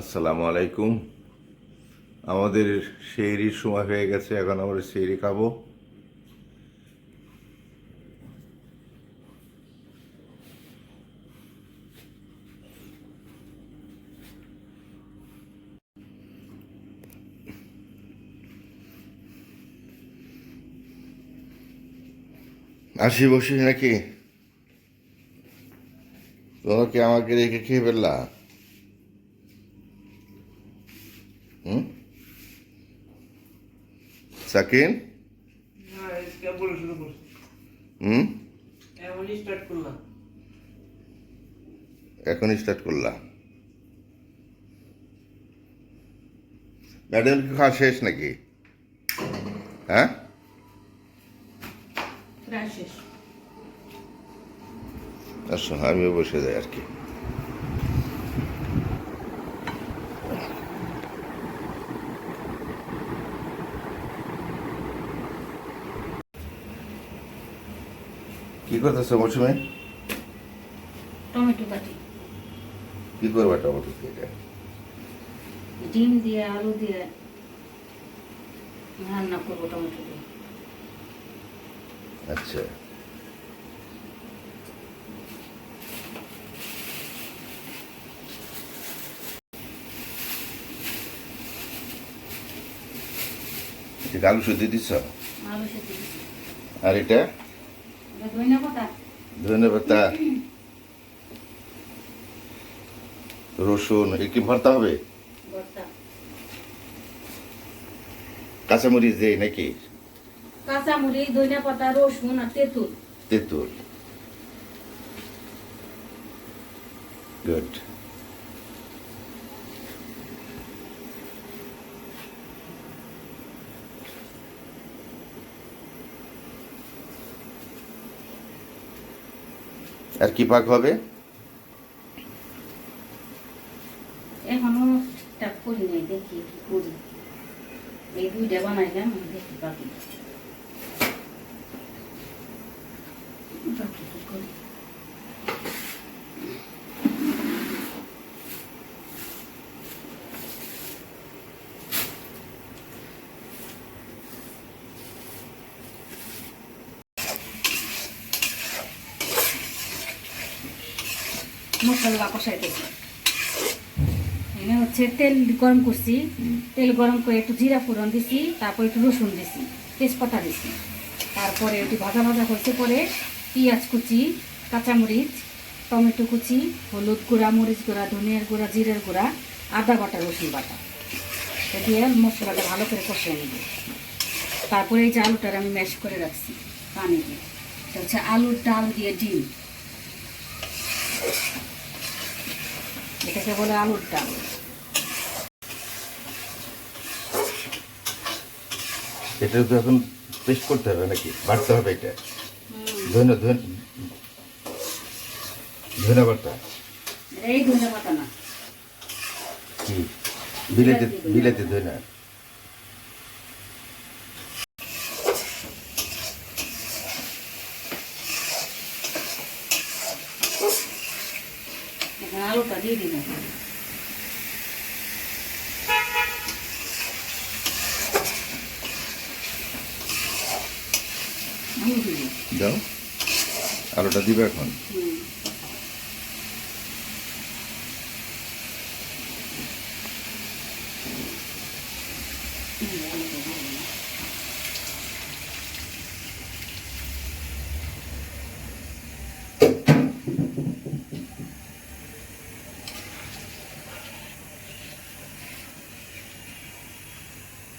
আসসালামু আলাইকুম। আমাদের শেহরির সময় হয়ে গেছে, এখন আমরা শেহরি খাব। আসি বসি নাকি? তোমরা কি আমাকে রেখে খেয়ে ফেললা হুম সাকিন হুম? এমনই স্টার্ট করলাম। এখন স্টার্ট করলাম ম্যাডাম কি খাওয়া শেষ নাকি? হ্যাঁ? আচ্ছা আমিও বসে যাই আর কি। কি করতেছো মৌসুমে? টমেটো কাটি। কি করবা টমেটো দিয়ে ডিম দিয়ে আলু দিয়ে রান্না করব টমেটো দিয়ে। আচ্ছা। আলু দিচ্ছ। আর এটা? ধনে পাতা রসুন এ কি ভর্তা হবে? কাঁচামরিচ দেয় নাকি? কাঁচামরিচ পাতা রসুন আর তেঁতুল। তেঁতুল। গুড। আর কি পাক হবে? এখনও ঠিকঠাক করি নাই, দেখি কি করি। এই দুইটা বানাইলাম, দেখি বাকি বাকি কি করি মশলা কষাইতেছি। এখানে হচ্ছে তেল গরম করছি। তেল গরম করে একটু জিরা ফোড়ন দিছি, তারপর একটু রসুন দিছি, তেজপাতা দিছি। তারপরে একটু ভাজা ভাজা হচ্ছে পরে পেঁয়াজ কুচি, কাঁচামরিচ, টমেটো কুচি, হলুদ গুঁড়া, মরিচ গুঁড়া, ধনিয়ার গুঁড়া, জিরের গুঁড়া, আদা বাটা, রসুন বাটা। দিয়ে মশলাটা ভালো করে কষিয়ে নেব। তারপরে এই যে আলুটার আমি ম্যাশ করে রাখছি পানি দিয়ে হচ্ছে আলুর ডাল দিয়ে ডিম। এটাকে বলে আলুর ডাল। এটা তো এখন পেস্ট করতে হবে নাকি? বাড়তে হবে এটা। ধনে ধনে বাটা? এই ধনে পাতা না। কি? বিলেতে বিলেতে ধনে এখন আলুটা দিয়ে দিবেন আলু দিবেন দাও আলুটা দিবে এখন হুম। হুম, আলুটা দিয়ে দিবেন।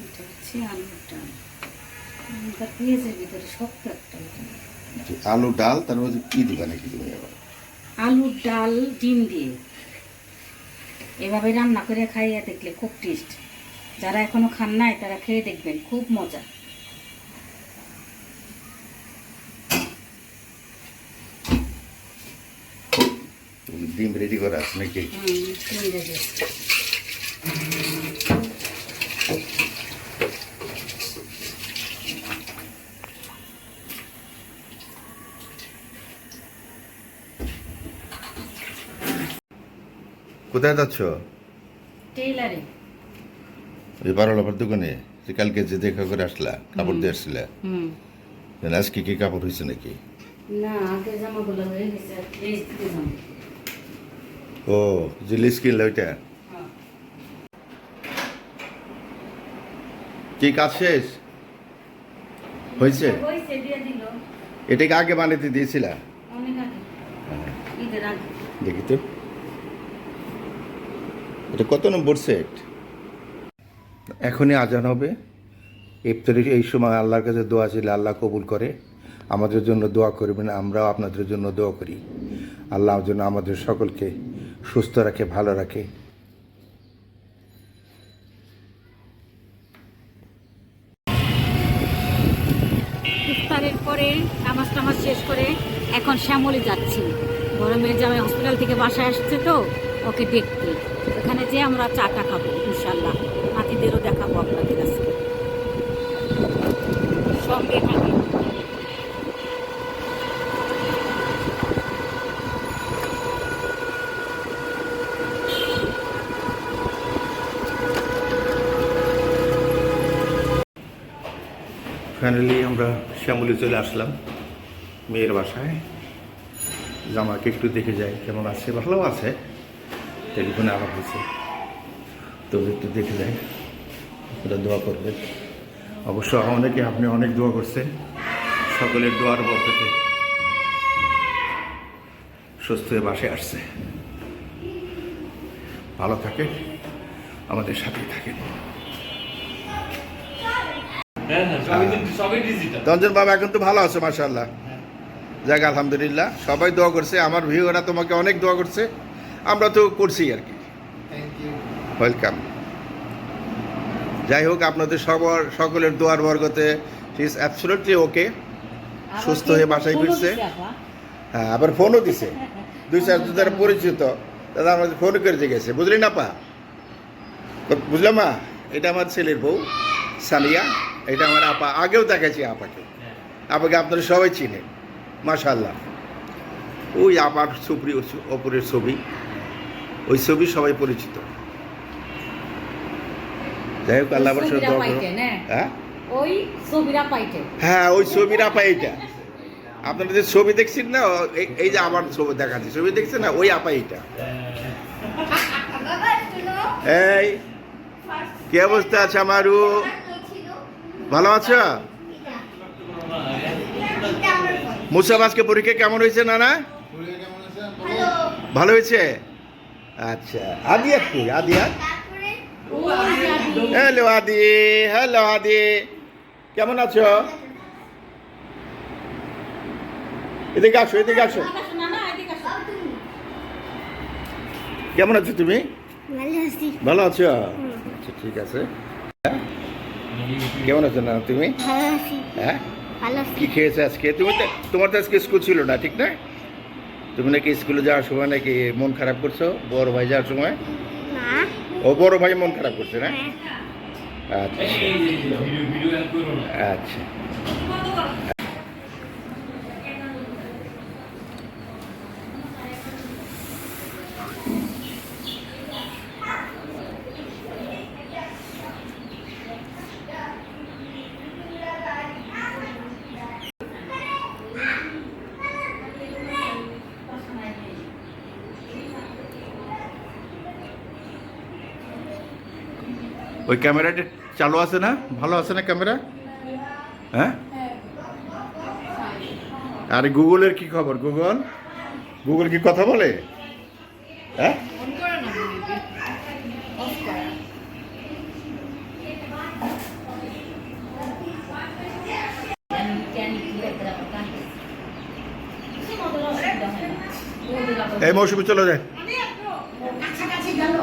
এটা হচ্ছে আলুর ডাল আলুটা পেঁয়াজের ভিতরে শক্ত একটা এটা। আলু ডাল তার মধ্যে কি দিবা নাকি তুমি আবার আলুর ডাল ডিম দিয়ে। এভাবে রান্না করে খাইয়ে দেখলে খুব টেস্ট যারা এখনও খান নাই তারা খেয়ে দেখবেন খুব মজা। ডিম রেডি করা আছে নাকি? ডিম দেবে। কোথায় যাচ্ছ? টেইলারে। ওই বারোলাপার দোকানে? যে কালকে যে দেখা করে আসলা কাপড় দিয়ে আসছিলা? হুম। আজকে কি কাপড় হয়েছে নাকি? না আগের জামাগুলো হয়ে গেছে লেস দিতে জামা ও যে লিস কিনলে ওইটা? হ্যাঁ। কি কাজ শেষ? হয়েছে? দিল। এটাকে আগে বানাতে দিয়েছিলা? আগে। দেখি তো। এটা কত নম্বর সেট? এখনই আজান হবে। ইফতারি এই সময় আল্লাহর কাছে দোয়া ছিল আল্লাহ কবুল করে। আমাদের জন্য দোয়া করবেন আমরাও আপনাদের জন্য দোয়া করি। আল্লাহ যেন আমাদের সকলকে সুস্থ রাখে ভালো রাখে। ইফতারের পরে নামাজ টামাজ শেষ করে এখন শ্যামলি যাচ্ছি। বড় মেয়ের জামাই হসপিটাল থেকে বাসায় আসছে তো ওকে দেখতে। ওখানে যে আমরা চাটা খাব ইনশাল্লাহ নাতিদেরও দেখাবো আপনাদের কাছে। সঙ্গে ফাইনালি আমরা শ্যামলি চলে আসলাম, মেয়ের বাসায়। জামাকে একটু দেখে যাই, কেমন আছে? ভালো আছে। টেলিফোনে আলাপ হয়েছে। তবে একটু দেখে যাই ওটা দোয়া করবেন। অবশ্য অনেকে আপনি অনেক দোয়া করছেন। সকলের দোয়ার বরকতে সুস্থ হয়ে বাসায় আসছে। ভালো থাকে আমাদের তো- সবই ডিজিটাল রঞ্জন বাবা এখন তো ভালো আছে মাশাল্লাহ যাক, আলহামদুলিল্লাহ। সবাই দোয়া করছে, আমার ভিউরা তোমাকে অনেক দোয়া করছে। আমরা তো করছি আর কি। ওয়েলকাম যাই হোক আপনাদের সবার সকলের দোয়ার বর্গতে ইজ অ্যাবসোলুটলি ওকে সুস্থ হয়ে বাসায় ফিরছে। হ্যাঁ আবার ফোনও দিছে। দুই চার দিন যারা পরিচিত। দাদা আমাদের ফোন করে গেছে বুঝলি না পা? বুঝলাম মা? এটা আমার ছেলের বউ সালিয়া এটা আমার আপা। আগেও দেখাচ্ছি আপাকে। আপাকে আপনারা সবাই চিনেন। মাশাল্লাহ ওই আপার ছবি ওপরের ছবি। ওই ছবি সবাই পরিচিত। যাই হোক আল্লাহ হ্যাঁ? ওই ছবিরা হ্যাঁ ওই ছবির আপা এইটা আপনারা যে ছবি দেখছেন না এই- এই যে আমার ছবি দেখাচ্ছি ছবি দেখছেন না? ওই আপা এইটা। এই কি অবস্থা আছে আমারু? ভালো আছো? মুসাফ আজকে পরীক্ষা কেমন হয়েছে নানা? ভালো হয়েছে? আচ্ছা আদিয়াত কই আদিয়াত হ্যালো আদি হ্যালো আদি। কেমন আছো? এদিকে আসো এদিকে আসো। কেমন আছো তুমি? ভালো আছো। আচ্ছা ঠিক আছে। হ্যাঁ? কেমন আছো না তুমি? ভালো হ্যাঁ? কি খেয়েছে আজকে? তুমি তো তোমার তো আজকে স্কুল ছিল না ঠিক না? তুমি নাকি স্কুলে যাওয়ার সময় নাকি মন খারাপ করছ? বড় ভাই যাওয়ার সময়? ও বড় ভাই মন খারাপ করছে না? হ্যাঁ। আচ্ছা। আচ্ছা। ওই ক্যামেরাটা চালু আছে না? ভালো আছে না ক্যামেরা? হ্যাঁ? আর গুগলের কি খবর, গুগল? গুগল কি কথা বলে? হ্যাঁ? এই মৌসুমি চলে যায় কাছাকাছি গেল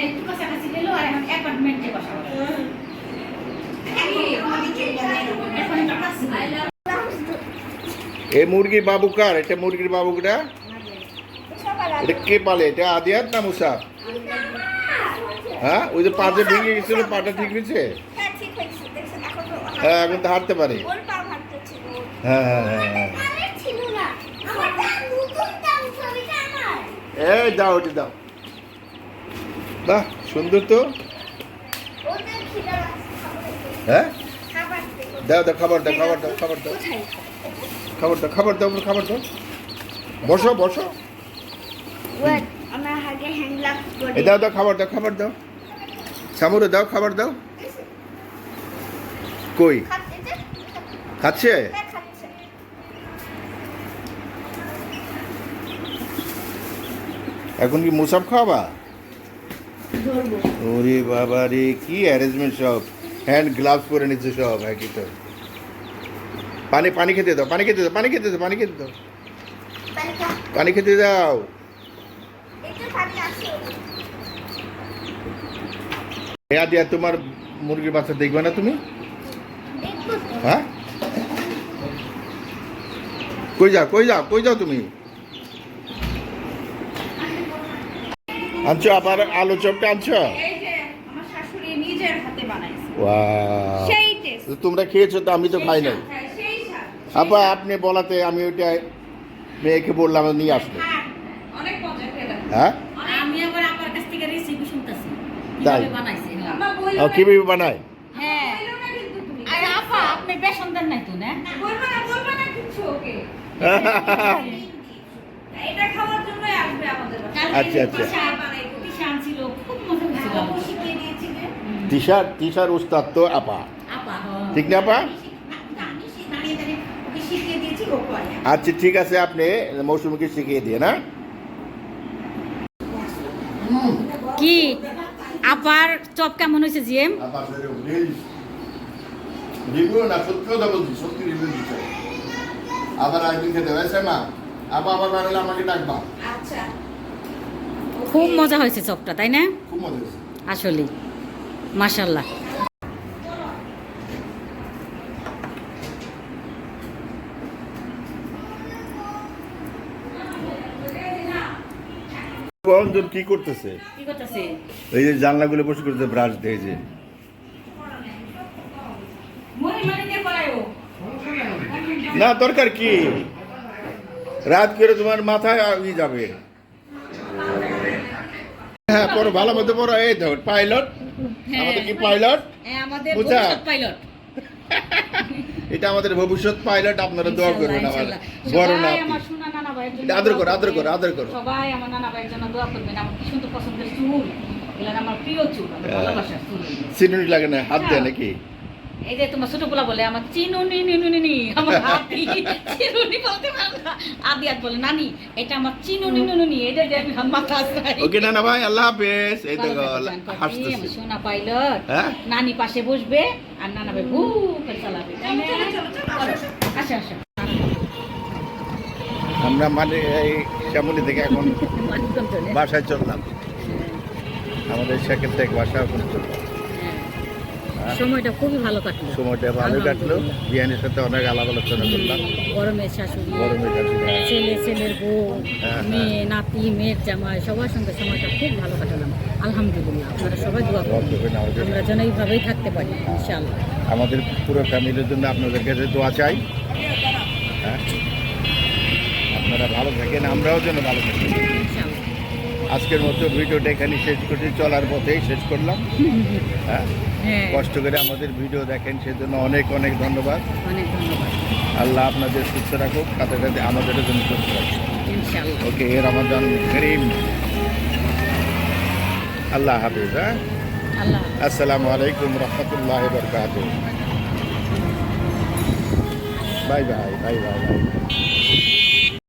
একটু কাছাকাছি গেল আর এখন অ্যাপার্টমেন্টে বসা এখন একটু কাছে গেল। এই মুরগির বাবু কার? এটা মুরগির বাবুটা এটা কে পালে? এটা আদিয়াত না মুসা? হ্যাঁ? ওই যে পাঁচে ভেঙে গেছিল, পাটা ঠিক হয়েছে? হ্যাঁ এখন তো হাঁটতে পারে। হ্যাঁ হ্যাঁ হ্যাঁ হ্যাঁ। দাও বাহ, সুন্দর তো। হ্যাঁ। দাও দাও, খাবার দাও খাবার দাও খাবার দাও? খাবার দাও খাবার দাও খাবার দাও। বসো বসো। গ্লাভ দাও দাও খাবার দাও খাবার দাও। সামুরে দাও খাবার দাও। কই? খাচ্ছে? হ্যাঁ, এখন কি মুসাফ খাওয়াবা? ধরবো। ওরে বাবা রে কি অ্যারেঞ্জমেন্ট সব। হ্যান্ড গ্লাভস পরে নিচ্ছে সব একই তো। পানি পানি খেতে দাও পানি খেতে দাও পানি খেতে দাও পানি খেতে দাও। পানি খেতে দাও। দেয়া দিয়া তোমার মুরগির বাচ্চা দেখবে না তুমি? হ্যাঁ? কই যাও কই যাও কই যাও তুমি? আনছো আবার আলু চপটা আনছো? তোমরা খেয়েছো তো আমি তো খাই নাই। স্বাদ আপা আপনি বলাতে আমি ওইটা মেয়েকে বললাম নিয়ে আসলো অনেক মজা খেলাম। হ্যাঁ? আমি আবার আপনার কাছ থেকে রেসিপি শুনতেছি। তাই? কীভাবে বানাইছে হ্যাঁ। কীভাবে বানায়? হ্যাঁ। বইলো না কিন্তু তুমি। আরে আপা আপনি বেসন দেন নাই তো না? বলবা না বলবা না কিছু ওকে। এটা খাওয়ার জন্যই আসবে আমাদের আচ্ছা, আচ্ছা। তিশার তিশার উস্তাদ তো। আপা। আপা হ্যাঁ। ঠিক না আপা আমি সে দাঁড়িয়ে দাঁড়িয়ে ওকে শিখিয়ে দিয়েছি ও করে আচ্ছা ঠিক আছে আপনি মৌসুমীকে শিখিয়ে দিয়ে না কি? আপার চপ কেমন হয়েছে জিএম? রিভিউ না সত্যি কথা বলছি সত্যি রিভিউ দিচ্ছে। আবার একদিন খেতে হয়েছে মা? আবার আবার বানালে আমাকে ডাকবা। আচ্ছা। খুব মজা হয়েছে চপটা তাই না? খুব মজা হয়েছে। আসলে মাশাল্লাহ কমজন কি করতেছে? কি করতেছে? এই যে জানলাগুলো বসে করতে ব্রাশ দিয়ে যে। না দরকার কি? রাত করে তোমার মাথায় ই যাবে। হ্যাঁ পড়ো ভালো মতো পড়ো। এই ধর পাইলট। আমাদের কি পাইলট? হ্যাঁ, বুঝা? ভবিষ্যৎ পাইলট। এটা আমাদের ভবিষ্যৎ পাইলট আপনারা দোয়া করবেন আমার বড় সবাই নানা ভাইয়ের জন্য আদর করো, আদর করো, আদর করো। সবাই আমার নানা ভাইয়ের জন্য দোয়া করবেন। আমার কি সুন্দর পছন্দের চুল। এগুলো আমার প্রিয় চুল আমার হ্যাঁ। ভালোবাসার চুল সিনুনি লাগে না? হাত দেয় নাকি? এই যে তোমার ছোট পোলা বলে আমার চিনুনি নিনুনি নি। আমার হাতি। চিনুনি বলতে পারে না। আদিয়াত বলে নানি এটা আমার চিনুনি নুনুনি। এটা দিয়ে আমি মাথা আসলাই ওকে না না ভাই আল্লাহ হাফেজ। এই তো হাসতেছে। সোনা পাইলট। হ্যাঁ? নানি পাশে বসবে আর নানা ভাই ভু করে চালাবে? আসো আসো। আমরা মানে এই শ্যামলি থেকে এখন বাসায় চললাম। আমাদের সেকেন্ড থেকে বাসা ওখানে চললাম। হ্যাঁ। সময়টা খুবই ভালো কাটলো। সময়টা ভালো কাটলো। বিয়ানের সাথে অনেক আলাপ আলোচনা করলাম। গরমের শাশুড়ি গরমের শাশুড়ি, হ্যাঁ। ছেলে ছেলের বউ হ্যাঁ, মেয়ে নাতি মেয়ের জামাই সবার সঙ্গে সময়টা খুব ভালো কাটালাম। আলহামদুলিল্লাহ আপনারা সবাই দোয়া করবেন আমরা যেন এইভাবেই থাকতে পারি ইনশাআল্লাহ। আমাদের পুরো ফ্যামিলির জন্য আপনাদের কাছে দোয়া চাই। হ্যাঁ। আপনারা ভালো থাকেন আমরাও যেন ভালো থাকি। আজকের মতো ভিডিওটা এখানে শেষ করছি চলার পথেই শেষ করলাম। হ্যাঁ হ্যাঁ। কষ্ট করে আমাদের ভিডিও দেখেন সেজন্য অনেক অনেক ধন্যবাদ। অনেক ধন্যবাদ। আল্লাহ আপনাদের সুস্থ রাখুক সাথে সাথে আমাদেরও জন্য সুস্থ রাখুক ওকে রমাদান করিম। আল্লাহ হাফিজ হ্যাঁ? আসসালামু আলাইকুম রহমতুল্লাহ বরকাত bye bye bye bye bye.